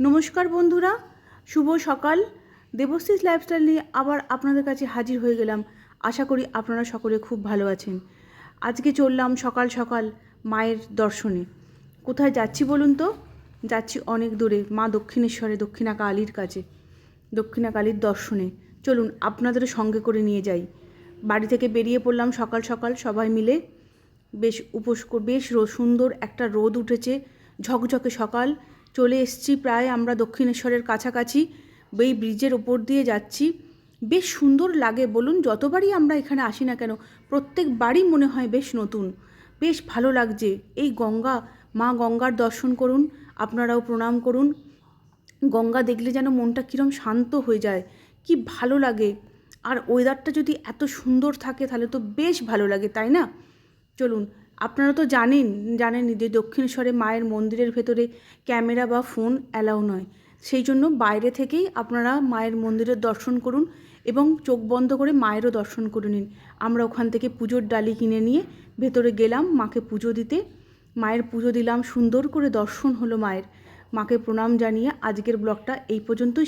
নমস্কার বন্ধুরা, শুভ সকাল। দেবশ্রীস লাইফস্টাইল নিয়ে আবার আপনাদের কাছে হাজির হয়ে গেলাম। আশা করি আপনারা সকলে খুব ভালো আছেন। আজকে চললাম সকাল সকাল মায়ের দর্শনে। কোথায় যাচ্ছি বলুন তো? যাচ্ছি অনেক দূরে, মা দক্ষিণেশ্বরে, দক্ষিণা কালীর কাছে। দক্ষিণা কালীর দর্শনে। চলুন আপনাদেরও সঙ্গে করে নিয়ে যাই। বাড়ি থেকে বেরিয়ে পড়লাম সকাল সকাল সবাই মিলে। বেশ উপোস বেশ সুন্দর একটা রোদ উঠেছে। ঝকঝকে সকাল। চলে এসেছি প্রায় আমরা দক্ষিণেশ্বরের কাছাকাছি। এই ব্রিজের ওপর দিয়ে যাচ্ছি। বেশ সুন্দর লাগে বলুন, যতবারই আমরা এখানে আসি না কেন প্রত্যেক বাড়ি মনে হয় বেশ নতুন। বেশ ভালো লাগছে। এই গঙ্গা, মা গঙ্গার দর্শন করুন, আপনারাও প্রণাম করুন। গঙ্গা দেখলে যেন মনটা কীরম শান্ত হয়ে যায়। কি ভালো লাগে। আর ওয়েদারটা যদি এত সুন্দর থাকে, তাহলে তো বেশ ভালো লাগে, তাই না? চলুন আপনারা তো জানেন জানেনই যে দক্ষিণেশ্বরে মায়ের মন্দিরের ভেতরে ক্যামেরা বা ফোন অ্যালাউ নয়। সেই জন্য বাইরে থেকেই আপনারা মায়ের মন্দিরের দর্শন করুন এবং চোখ বন্ধ করে মায়েরও দর্শন করে নিন। আমরা ওখান থেকে পুজোর ডালি কিনে নিয়ে ভেতরে গেলাম মাকে পুজো দিতে। মায়ের পুজো দিলাম, সুন্দর করে দর্শন হলো মায়ের। মাকে প্রণাম জানিয়ে আজকের ব্লগটা এই পর্যন্তই।